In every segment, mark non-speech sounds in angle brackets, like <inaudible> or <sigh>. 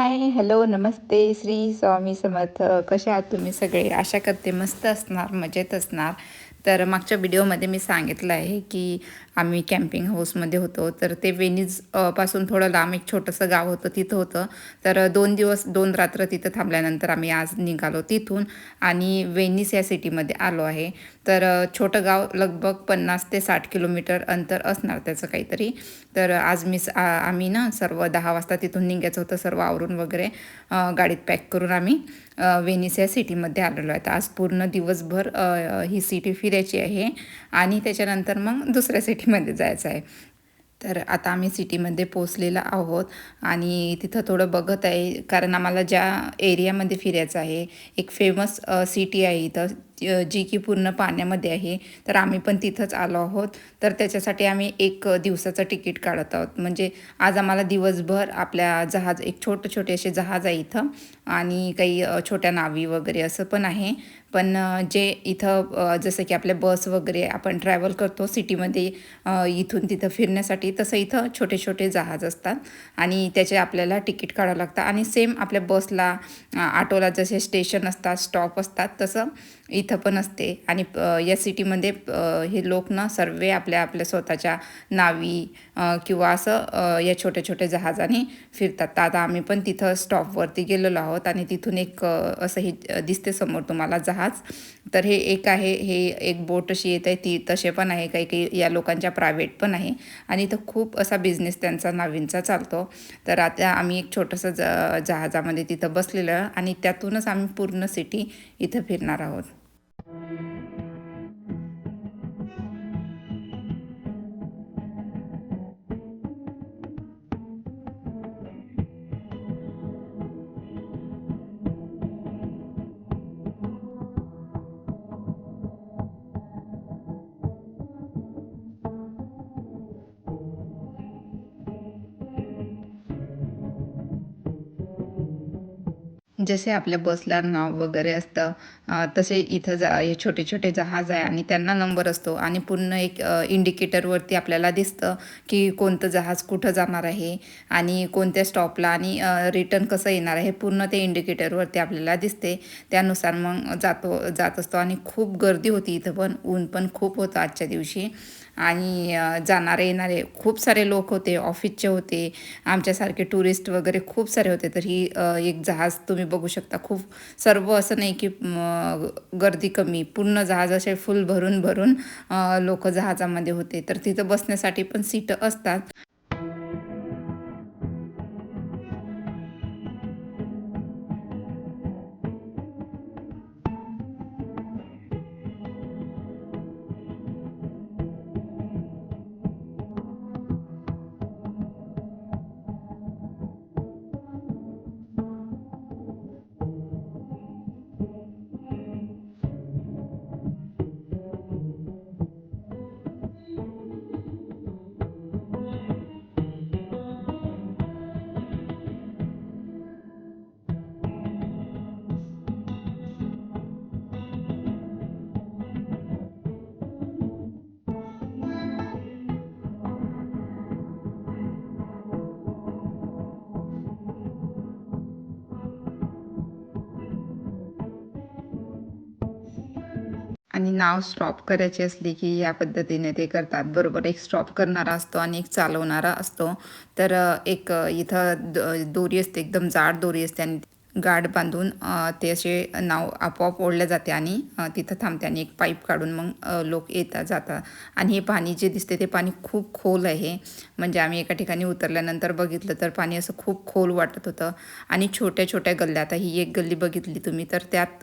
Hi hello नमस्ते श्री स्वामी समर्थ. कसे आहात तुम्ही सगळे? आशा करते मस्त असणार मजेत असणार. तर मागच्या व्हिडिओमध्ये मी सांगितलं आहे की आम्ही कॅम्पिंग हाऊसमध्ये होतो. तर ते वेनिजपासून थोडं लांब एक छोटंसं गाव होतं तिथं होतं. तर दोन दिवस दोन रात्र तिथं थांबल्यानंतर आम्ही आज निघालो तिथून आणि वेनिस या सिटीमध्ये आलो आहे. तर छोटं गाव लगभग पन्नास ते साठ किलोमीटर अंतर असणार त्याचं काहीतरी. तर आज मी स- आम्ही ना सर्व दहा वाजता तिथून निघायचं होतं सर्व आवरून वगैरे गाडीत पॅक करून आम्ही वेनिस या सिटीमध्ये आलेलो आहे. तर आज पूर्ण दिवसभर ही सिटी फिरायची आहे. आणि त्याच्यानंतर मग दुसऱ्या सिटी सिटीमध्ये जायचं आहे. तर आता आम्ही सिटीमध्ये पोचलेलो आहोत आणि तिथं थोडं बघत आहे. कारण आम्हाला ज्या एरियामध्ये फिरायचं आहे एक फेमस सिटी आहे इथं. जी की पूर्ण पाण्यामध्ये आहे तर आम्ही पण तिथंच आलो आहोत. तर त्याच्यासाठी आम्ही एक दिवसाचं तिकीट काढत आहोत. म्हणजे आज आम्हाला दिवसभर आपल्या जहाज एक छोटे छोटे असे जहाज आहे इथं आणि काही छोट्या नावी वगैरे असं पण आहे. पण जे इथं जसं की आपल्या बस वगैरे आपण ट्रॅव्हल करतो सिटीमध्ये इथून तिथं फिरण्यासाठी तसं इथं छोटे छोटे जहाज असतात आणि त्याचे आपल्याला तिकीट काढावं लागतं. आणि सेम आपल्या बसला आटोला ऑटोला जसे स्टेशन असतात स्टॉप असतात तसं इथं पण असते. आणि या सिटीमध्ये हे लोक ना सर्व आपल्या आपल्या स्वतःच्या नावी किंवा असं या छोट्या छोट्या जहाजाने फिरतात. तर आता आम्ही पण तिथं स्टॉपवरती गेलेलो आहोत आणि तिथून एक असं हे दिसते समोर तुम्हाला जहाज. तर हे एक आहे हे एक बोट अशी येत आहे ती तसे पण आहे काही काही या लोकांच्या प्रायव्हेट पण आहे. आणि इथं खूप असा बिझनेस त्यांचा नावींचा चालतो. तर आता आम्ही एक छोटंसं ज जहाजामध्ये तिथं बसलेलं आणि त्यातूनच आम्ही पूर्ण सिटी इथं फिरणार आहोत. जसे आपल्या बसला नाव वगैरे असतं तसे इथं जा हे छोटे छोटे जहाज आहे आणि त्यांना नंबर असतो आणि पूर्ण एक इंडिकेटरवरती आपल्याला दिसतं की कोणतं जहाज कुठं जाणार आहे आणि कोणत्या स्टॉपला आणि रिटर्न कसं येणार आहे पूर्ण ते इंडिकेटरवरती आपल्याला दिसते. त्यानुसार मग जातो जात असतो आणि खूप गर्दी होती इथं पण ऊन पण खूप होतं आजच्या दिवशी. आणि जाणारे येणारे खूप सारे लोक होते ऑफिसचे होते आमच्यासारखे टुरिस्ट वगैरे खूप सारे होते. तर ही एक जहाज तुम्ही बघू शकता. खूप सर्व असं नाही की गर्दी कमी पूर्ण जहाज असे फुल भरून भरून लोक जहाजामध्ये होते. तर तिथं बसण्यासाठी पण सीटं असतात. आणि नाव स्टॉप करायची असली की या पद्धतीने ते करतात. बरोबर एक स्टॉप करणारा असतो आणि एक चालवणारा असतो. तर एक इथं द- दोरी असते एकदम जाड दोरी असते आणि गाठ बांधून ते असे नाव आपोआप ओढले जाते आणि तिथं थांबते आणि एक पाईप काढून मग लोक येतात जातात आणि हे पाणी जे दिसते ते पाणी खूप खोल आहे. म्हणजे आम्ही एका ठिकाणी उतरल्यानंतर बघितलं तर पाणी असं खूप खोल वाटत होतं. आणि छोट्या छोट्या गल्ल्या आता ही एक गल्ली बघितली तुम्ही तर त्यात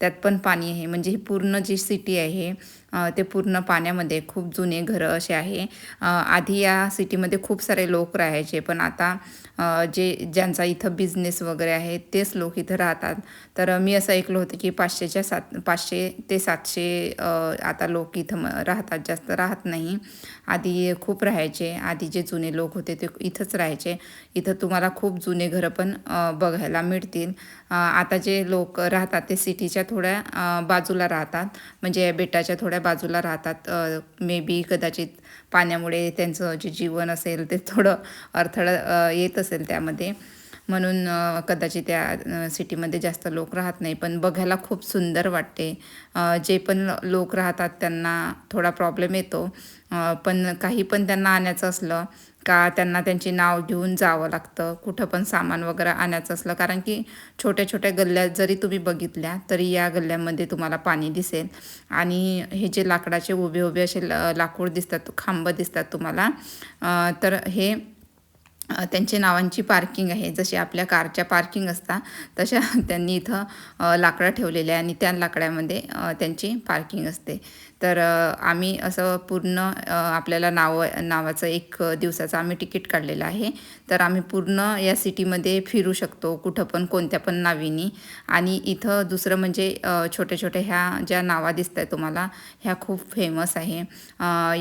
त्यात पण पाणी आहे. म्हणजे ही पूर्ण जी सिटी आहे ते पूर्ण पाण्यामध्ये खूप जुने घरं असे आहे. आधी या सिटीमध्ये खूप सारे लोक राहायचे पण आता जे ज्यांचा इथं बिझनेस वगैरे आहे तेच लोक इथं राहतात. तर मी असं ऐकलं होतं की पाचशेच्या सात पाचशे ते सातशे आता लोक इथं म- राहतात. जास्त राहत नाही. आधी खूप राहायचे. आधी जे जुने लोक होते ते इथंच राहायचे. इथं तुम्हाला खूप जुने घरं पण बघायला मिळतील. आता जे लोक राहतात ते सिटीच्या थोड्या बाजूला राहतात. म्हणजे बेटाच्या थोड्या बाजूला राहतात. मे बी कदाचित पाण्यामुळे त्यांचं जे जीवन असेल ते थोडं अडथळा येत असेल त्यामध्ये. म्हणून कदाचित त्या सिटीमध्ये जास्त लोक राहत नाही. पण बघायला खूप सुंदर वाटते. जे पण लोक राहतात त्यांना थोडा प्रॉब्लेम येतो. पण काही पण त्यांना आणायचं असलं का त्यांना त्यांची नाव घेऊन जावं लागतं? कुठं पण सामान वगैरे आणायचं असलं कारण की छोट्या छोट्या गल्ल्या जरी तुम्ही बघितल्या तरी या गल्ल्यामध्ये तुम्हाला पाणी दिसेल. आणि हे जे लाकडाचे उभे उभे असे ल- लाकूड दिसतात खांब दिसतात तुम्हाला तर हे त्यांचे त्यांची नावांची पार्किंग आहे. जशी आपल्या कारच्या पार्किंग असतात तशा <laughs> त्यांनी इथं लाकडं ठेवलेले आहे आणि त्या लाकड्यामध्ये त्यांची पार्किंग असते. तर आम्ही असं पूर्ण आपल्याला नाव नावाचं एक दिवसाचं आम्ही तिकीट काढलेलं आहे. तर आम्ही पूर्ण या सिटीमध्ये फिरू शकतो कुठं पण कोणत्या पण नावीनी. आणि इथं दुसरं म्हणजे छोट्या छोट्या ह्या ज्या नावा दिसत आहे तुम्हाला ह्या खूप फेमस आहे.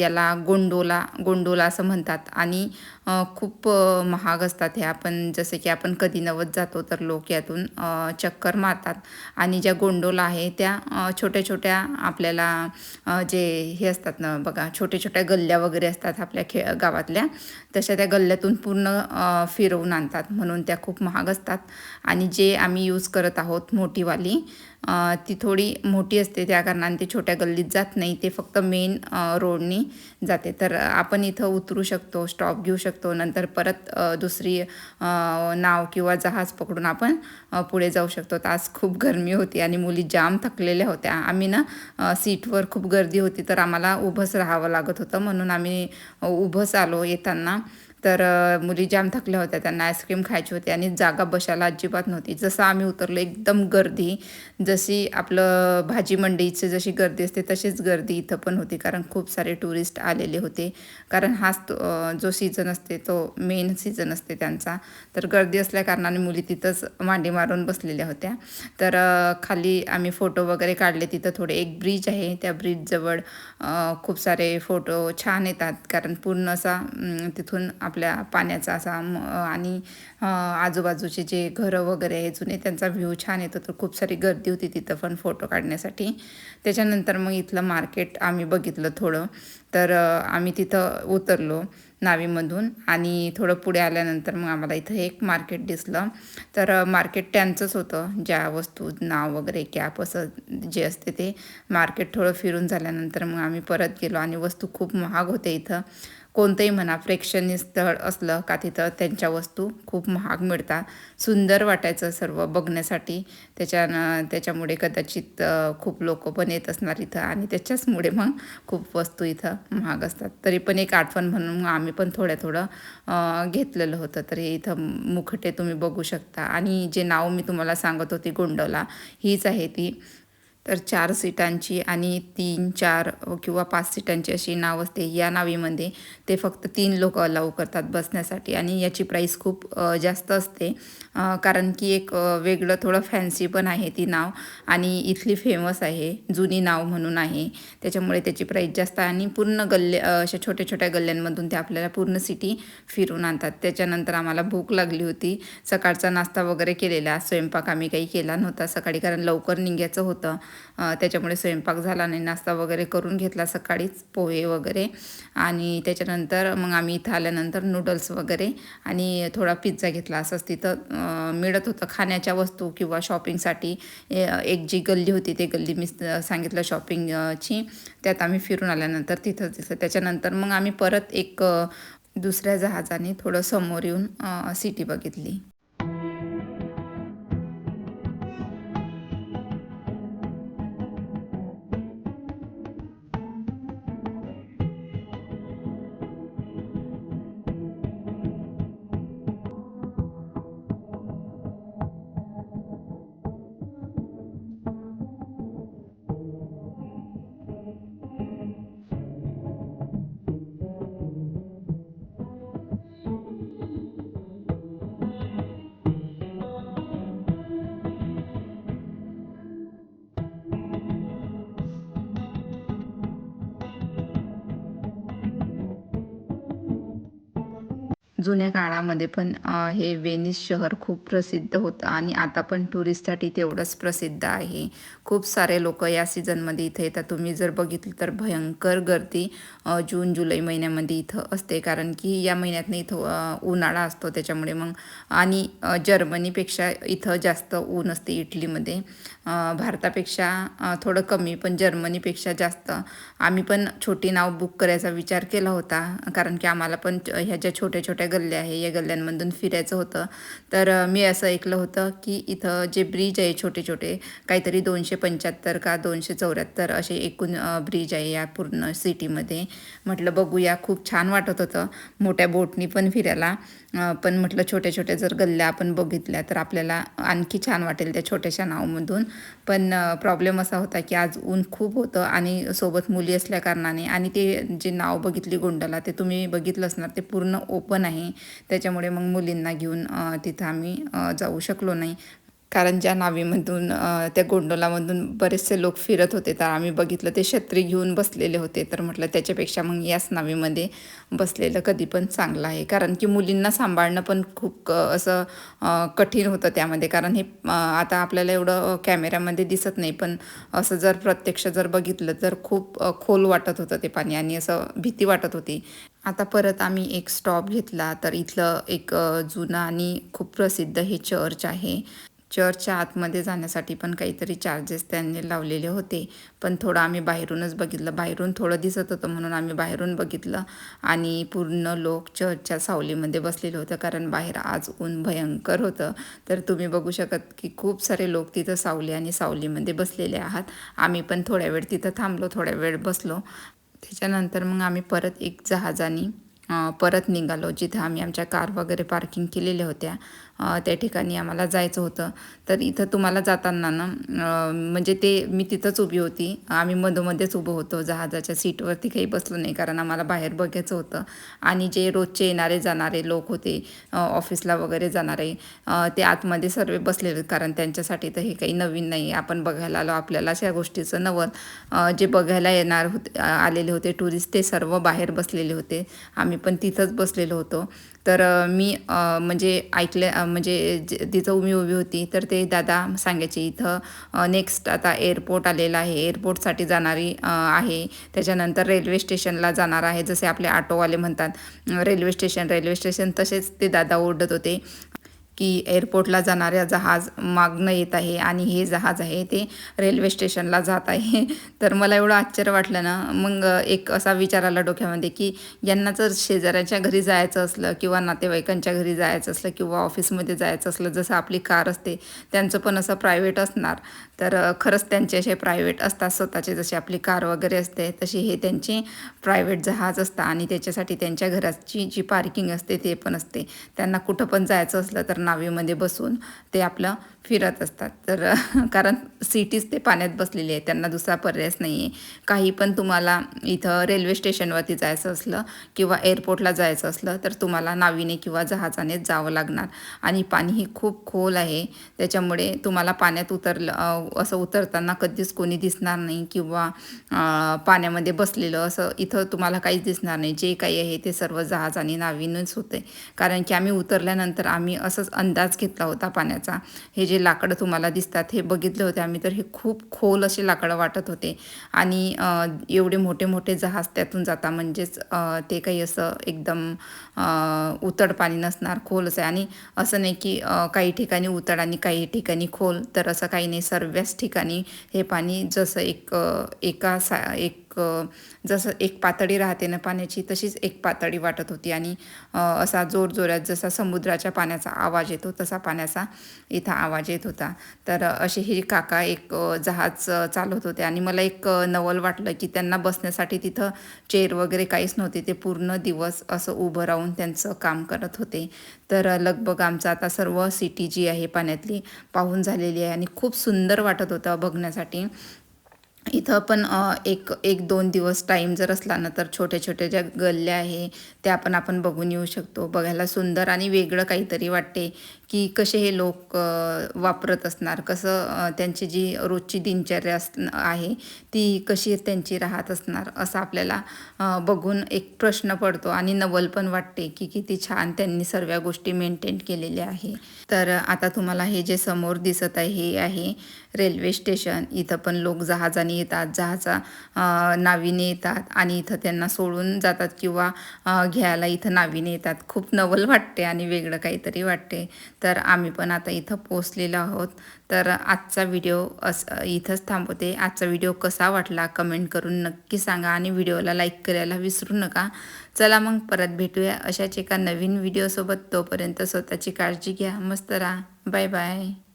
याला गोंडोला गोंडोला असं म्हणतात. आणि खूप महाग असतात ह्या पण जसे की आपण कधी नवत जातो तर लोक यातून चक्कर मारतात. आणि ज्या गोंडोला आहे त्या छोट्या छोट्या आपल्याला जे हे असतात ना बघा छोट्या छोट्या गल्ल्या वगैरे असतात आपल्या खे गावातल्या तशा त्या गल्ल्यातून पूर्ण फिरवून आणतात. म्हणून त्या खूप महाग असतात. आणि जे आम्ही यूज करत आहोत मोठीवाली ती थोडी मोठी असते. त्या कारणाने ते छोट्या गल्लीत जात नाही. ते फक्त मेन रोडनी जाते. तर आपण इथं उतरू शकतो स्टॉप घेऊ शकतो. नंतर परत दुसरी नाव किंवा जहाज पकडून आपण पुढे जाऊ शकतो. आज खूप गरमी होती आणि मुली जाम थकलेल्या होत्या. आम्ही ना सीटवर खूप गर्दी होती. तर आम्हाला उभंच राहावं लागत होतं. म्हणून आम्ही उभंच आलो येताना. तर मुली जाम थकल्या होत्या त्यांना आईस्क्रीम खायची होती आणि जागा बसायला अजिबात नव्हती. जसं आम्ही उतरलो एकदम गर्दी. जशी आपलं भाजी मंडईची जशी गर्दी असते तशीच गर्दी इथं पण होती. कारण खूप सारे टुरिस्ट आलेले होते. कारण हाच तो जो सीझन असते तो मेन सीझन असते त्यांचा. तर गर्दी असल्या कारणाने मुली तिथंच मांडी मारून बसलेल्या होत्या. तर खाली आम्ही फोटो वगैरे काढले. तिथं थोडे एक ब्रिज आहे. त्या ब्रिजजवळ खूप सारे फोटो छान येतात. कारण पूर्ण असा तिथून आपल्या पाण्याचा असा आणि आजूबाजूचे जे घरं वगैरे आहे जुने त्यांचा व्ह्यू छान येतो. तर खूप सारी गर्दी होती तिथं पण फोटो काढण्यासाठी. त्याच्यानंतर मग इथलं मार्केट आम्ही बघितलं थोडं. तर आम्ही तिथं उतरलो नावीमधून आणि थोडं पुढे आल्यानंतर मग आम्हाला इथं एक मार्केट दिसलं. तर मार्केट त्यांचंच होतं. ज्या वस्तू नाव वगैरे कॅप असं जे असते ते मार्केट थोडं फिरून झाल्यानंतर मग आम्ही परत गेलो आणि वस्तू खूप महाग होते इथं. कोणतंही म्हणा प्रेक्षणीय स्थळ असलं का तिथं त्यांच्या वस्तू खूप महाग मिळतात. सुंदर वाटायचं सर्व बघण्यासाठी. त्याच्यानं त्याच्यामुळे कदाचित खूप लोक पण येत असणार इथं आणि त्याच्याचमुळे मग खूप वस्तू इथं महाग असतात. तरी पण एक आठवण म्हणून मग आम्ही पण थोड्या थोडं घेतलेलं होतं. तर हे इथं मुखटे तुम्ही बघू शकता. आणि जे नाव मी तुम्हाला सांगत होती गोंडवला हीच आहे ती. तर चार सीटांची आणि तीन चार किंवा पाच सीटांची अशी नाव असते. या नावीमध्ये ते फक्त तीन लोक अलाव करतात बसण्यासाठी आणि याची प्राईस खूप जास्त असते. कारण की एक वेगळं थोडं फॅन्सी पण आहे ती नाव आणि इथली फेमस आहे जुनी नाव म्हणून आहे. त्याच्यामुळे त्याची प्राईस जास्त आहे आणि पूर्ण गल्ले अशा छोट्या छोट्या गल्ल्यांमधून ते आपल्याला पूर्ण सिटी फिरून आणतात. त्याच्यानंतर आम्हाला भूक लागली होती. सकाळचा नाश्ता वगैरे केलेला स्वयंपाक आम्ही काही केला नव्हता सकाळी कारण लवकर निघायचं होतं. त्याच्यामुळे स्वयंपाक झाला नाही नाश्ता वगैरे करून घेतला सकाळीच पोहे वगैरे. आणि त्याच्यानंतर मग आम्ही इथं आल्यानंतर नूडल्स वगैरे आणि थोडा पिझ्झा घेतला. असंच तिथं मिळत होतं खाण्याच्या वस्तू किंवा शॉपिंगसाठी एक जी गल्ली होती ते गल्ली मी सांगितलं शॉपिंगची त्यात आम्ही फिरून आल्यानंतर तिथं दिसलं. त्याच्यानंतर मग आम्ही परत एक दुसऱ्या जहाजाने थोडं समोर येऊन सिटी बघितली. जुन्या काळामध्ये पण हे वेनिस शहर खूप प्रसिद्ध होतं आणि आता पण टुरिस्टसाठी तेवढंच प्रसिद्ध आहे. खूप सारे लोक या सीझनमध्ये इथे येतात. तुम्ही जर बघितलं तर भयंकर गर्दी जून जुलै महिन्यामध्ये इथं असते. कारण की या महिन्यातनं इथं उन्हाळा असतो त्याच्यामुळे मग आणि जर्मनीपेक्षा इथं जास्त ऊन असते इटलीमध्ये. भारतापेक्षा थोडं कमी पण जर्मनीपेक्षा जास्त. आम्ही पण छोटी नाव बुक करायचा विचार केला होता. कारण की आम्हाला पण च- ह्या ज्या छोट्या छोट्या गल्ल्या आहे या गल्ल्यांमधून फिरायचं होतं. तर मी असं ऐकलं होतं की इथं जे ब्रिज आहे छोटे छोटे काहीतरी दोनशे पंच्याहत्तर का दोनशे चौऱ्याहत्तर असे एकूण ब्रिज आहे या पूर्ण सिटीमध्ये. म्हटलं बघूया. खूप छान वाटत होतं मोठ्या बोटनी पण फिरायला. पण म्हटलं छोट्या छोट्या जर गल्ल्या आपण बघितल्या तर आपल्याला आणखी छान वाटेल त्या छोट्याशा नावमधून. पण प्रॉब्लेम असा होता की आज ऊन खूप होतं आणि सोबत मुली असल्या कारणाने आणि ते जे नाव बघितली गोंडाला ते तुम्ही बघितलं असणार ते पूर्ण ओपन आहे. त्याच्यामुळे मग मुलींना घेऊन तिथं आम्ही जाऊ शकलो नाही. कारण ज्या नावीमधून त्या गोंडोलामधून बरेचसे लोक फिरत होते तर आम्ही बघितलं ते छत्री घेऊन बसलेले होते. तर म्हटलं त्याच्यापेक्षा मग याच नावीमध्ये बसलेलं कधी पण चांगलं आहे. कारण की मुलींना सांभाळणं पण खूप क- असं कठीण होतं त्यामध्ये. कारण हे आता आपल्याला एवढं कॅमेऱ्यामध्ये दिसत नाही. पण असं जर प्रत्यक्ष जर बघितलं तर खूप खोल वाटत होतं ते पाणी आणि असं भीती वाटत होती. आता परत आम्ही एक स्टॉप घेतला. तर इथलं एक जुनं आणि खूप प्रसिद्ध हे चर्च आहे. चर्चच्या आतमध्ये जाण्यासाठी पण काहीतरी चार्जेस त्यांनी लावलेले होते. पण थोडं आम्ही बाहेरूनच बघितलं. बाहेरून थोडं दिसत होतं म्हणून आम्ही बाहेरून बघितलं. आणि पूर्ण लोक चर्चच्या सावलीमध्ये बसलेले होते कारण बाहेर आज ऊन भयंकर होतं. तर तुम्ही बघू शकत की खूप सारे लोक तिथं सावली आणि सावलीमध्ये बसलेले आहात. आम्ही पण थोड्या वेळ तिथं थांबलो थोड्या वेळ बसलो. त्याच्यानंतर मग आम्ही परत एक जहाजाने परत निघालो जिथं आम्ही आमच्या कार वगैरे पार्किंग केलेल्या होत्या. त्या ठिकाणी आम्हाला जायचं होतं. तर इथं तुम्हाला जाताना ना म्हणजे ते मी तिथंच उभी होती. आम्ही मधोमध्येच उभं होतो. जहाजाच्या सीटवरती काही बसलो नाही कारण आम्हाला बाहेर बघायचं होतं. आणि जे रोजचे येणारे जाणारे लोक होते ऑफिसला वगैरे जाणारे ते आतमध्ये सर्व बसलेले कारण त्यांच्यासाठी तर हे काही नवीन नाही. आपण बघायला आलो आपल्याला अशा गोष्टीचं नवल. जे बघायला येणार होते आलेले होते टुरिस्ट ते सर्व बाहेर बसलेले होते. आम्ही पण तिथंच बसलेलो होतो. तर मी म्हणजे ऐकले म्हणजे जे- तिथं मी उभी होती. तर ते दादा सांगायचे इथं नेक्स्ट आता एअरपोर्ट आलेला आहे. एअरपोर्टसाठी जाणारी आहे. त्याच्यानंतर रेल्वे स्टेशनला जाणार आहे. जसे आपले ऑटोवाले म्हणतात. रेल्वे स्टेशन रेल्वे स्टेशन तसेच ते दादा ओरडत होते. की एअरपोर्टला जाणाऱ्या जहाज मागणं येत आहे आणि हे जहाज आहे ते रेल्वे स्टेशनला जात आहे. <laughs> तर मला एवढं आश्चर्य वाटलं ना. मग एक असा विचार आला डोक्यामध्ये की यांना जर शेजाऱ्याच्या घरी जायचं असलं किंवा नातेवाईकांच्या घरी जायचं असलं किंवा ऑफिसमध्ये जायचं असलं जसं आपली कार असते त्यांचं पण असं प्रायव्हेट असणार. तर खरंच त्यांचे असे प्रायव्हेट असतात स्वतःचे जसे आपली कार वगैरे असते तशी हे त्यांचे प्रायव्हेट जहाज असतात आणि त्याच्यासाठी त्यांच्या घराची जी पार्किंग असते ते पण असते. त्यांना कुठं पण जायचं असलं तर नावेमध्ये बसून ते आपलं फिरत असतात. तर कारण सिटीज ते पाण्यात बसलेली आहे त्यांना दुसरा पर्यायच नाही आहे काही पण तुम्हाला इथं रेल्वे स्टेशनवरती जायचं असलं किंवा एअरपोर्टला जायचं असलं तर तुम्हाला नावीने किंवा जहाजाने जावं लागणार. आणि पाणी हे खूप खोल आहे. त्याच्यामुळे तुम्हाला पाण्यात उतरलं असं उतरताना कधीच कोणी दिसणार नाही किंवा पाण्यामध्ये बसलेलं असं इथं तुम्हाला काहीच दिसणार नाही. जे काही आहे ते सर्व जहाज आणि नावीनच होते. कारण की आम्ही उतरल्यानंतर आम्ही असंच अंदाज घेतला होता पाण्याचा. हे जे लाकडं तुम्हाला दिसतात हे बघितले होते आम्ही तर हे खूप खोल असे लाकडं वाटत होते. आणि एवढे मोठे मोठे जहाज त्यातून जाता म्हणजेच ते काही असं एकदम उतड पाणी नसणार खोलच आहे. आणि असं नाही की काही ठिकाणी उतड आणि काही ठिकाणी खोल तर असं काही नाही. सर्वच ठिकाणी हे पाणी जसं एक एका सा एक एक जसं एक पातळी राहते ना पाण्याची तशीच एक पातळी वाटत होती. आणि असा जोरजोरात जसा समुद्राच्या पाण्याचा आवाज येतो तसा पाण्याचा इथं आवाज येत होता. तर असे हे काका एक जहाज चालवत होते. आणि मला एक नवल वाटलं की त्यांना बसण्यासाठी तिथं चेअर वगैरे काहीच नव्हते. ते पूर्ण दिवस असं उभं राहून त्यांचं काम करत होते. तर लगभग आमचं आता सर्व सिटी जी आहे पाण्यातली पाहून झालेली आहे. आणि खूप सुंदर वाटत होतं बघण्यासाठी. इथं पण एक एक दोन दिवस टाईम जर असला ना तर छोट्या छोट्या ज्या गल्ल्या आहे त्या पण आपण बघून येऊ शकतो. बघायला सुंदर आणि वेगळं काहीतरी वाटते की कसे हे लोक वापरत असणार. कसं त्यांची जी रोजची दिनचर्या अस आहे ती कशी त्यांची राहत असणार असं आपल्याला बघून एक प्रश्न पडतो आणि नवल पण वाटते की किती छान त्यांनी सर्व गोष्टी मेंटेन केलेल्या आहे. तर आता तुम्हाला हे जे समोर दिसत आहे हे आहे रेल्वे स्टेशन. इथं पण लोक जहाजाने येतात जहाजा नावीने येतात आणि इथं त्यांना सोडून जातात किंवा घ्यायला इथं नावीने येतात. खूप नवल वाटते आणि वेगळं काहीतरी वाटते. तर आम्ही पण आता इथं पोचलेलो आहोत. तर आजचा व्हिडिओ अस इथंच थांबवते. आजचा व्हिडिओ कसा वाटला कमेंट करून नक्की सांगा आणि व्हिडिओला लाईक करायला विसरू नका. चला मग परत भेटूया अशाच एका नवीन व्हिडिओसोबत. तोपर्यंत स्वतःची काळजी घ्या. मस्त राहा. Bye bye.